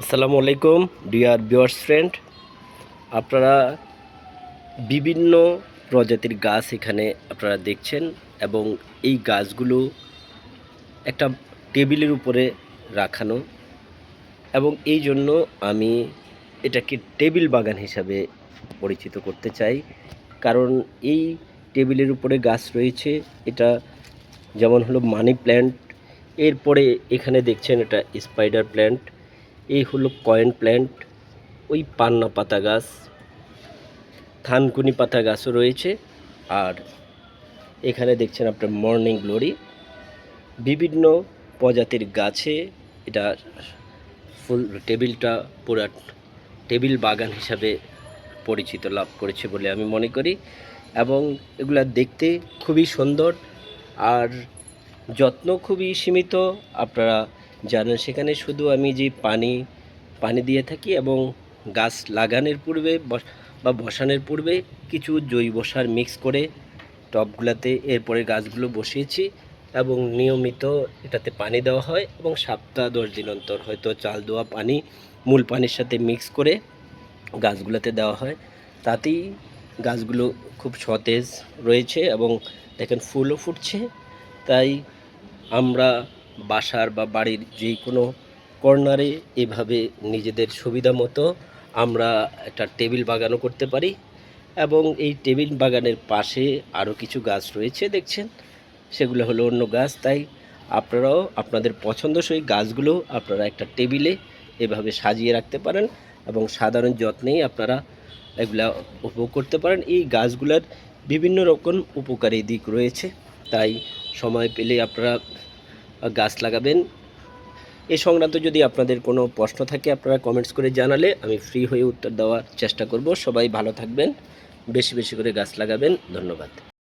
আসসালামু আলাইকুম, dear viewers friend. আপনারা বিভিন্ন প্রজাতির গাছ এখানে আপনারা দেখছেন এবং এই গাছগুলো একটা টেবিলের উপরে রাখানো এবং এই জন্য আমি এটাকে টেবিল বাগান হিসাবে পরিচিত করতে চাই। কারণ এই টেবিলের উপরে গাছ রয়েছে, এটা যেমন হলো মানি প্ল্যান্ট, এরপরে এখানে দেখছেন এটা স্পাইডার প্ল্যান্ট। এই হলো কয়েন প্ল্যান্ট, ওই পান্না পাতা গাছ, থানকুনি পাতা গাছও রয়েছে, আর এখানে দেখছেন আপনার মর্নিং গ্লোরি। বিভিন্ন প্রজাতির গাছে এটা ফুল টেবিলটা পুরা টেবিল বাগান হিসাবে পরিচিত লাভ করেছে বলে আমি মনে করি, এবং এগুলা দেখতে খুবই সুন্দর, আর যত্ন খুবই সীমিত, আপনারা জানেন, সেখানে শুধু আমি যে পানি পানি দিয়ে থাকি এবং গাছ লাগানোর পূর্বে বা বসানোর পূর্বে কিছু জৈব সার মিক্স করে টবগুলোতে এরপরে গাছগুলো বসিয়েছি এবং নিয়মিত এটাতে পানি দেওয়া হয় এবং সপ্তাহ দশ দিন অন্তর হয়তো চাল দেওয়া পানি মূল পানির সাথে মিক্স করে গাছগুলোতে দেওয়া হয়। তাতেই গাছগুলো খুব সতেজ রয়েছে এবং দেখেন ফুলও ফুটছে। তাই আমরা বাসার বা বাড়ির যে কোনো কর্নারে এভাবে নিজেদের সুবিধা মতো আমরা একটা টেবিল বাগানও করতে পারি এবং এই টেবিল বাগানের পাশে আরও কিছু গাছ রয়েছে, দেখছেন? সেগুলো হলো অন্য গাছ, তাই আপনারাও আপনাদের পছন্দসই গাছগুলো আপনারা একটা টেবিলে এভাবে সাজিয়ে রাখতে পারেন এবং সাধারণ যত্নেই আপনারা এগুলা উপভোগ করতে পারেন। এই গাছগুলোর বিভিন্ন রকম উপকারী দিক রয়েছে, তাই সময় পেলে আপনারা গাছ লাগাবেন। এ সংক্রান্ত যদি আপনাদের কোনো প্রশ্ন থাকে, আপনারা কমেন্টস করে জানালে আমি ফ্রি হয়ে উত্তর দেওয়ার চেষ্টা করব। সবাই ভালো থাকবেন, বেশি বেশি করে গাছ লাগাবেন। ধন্যবাদ।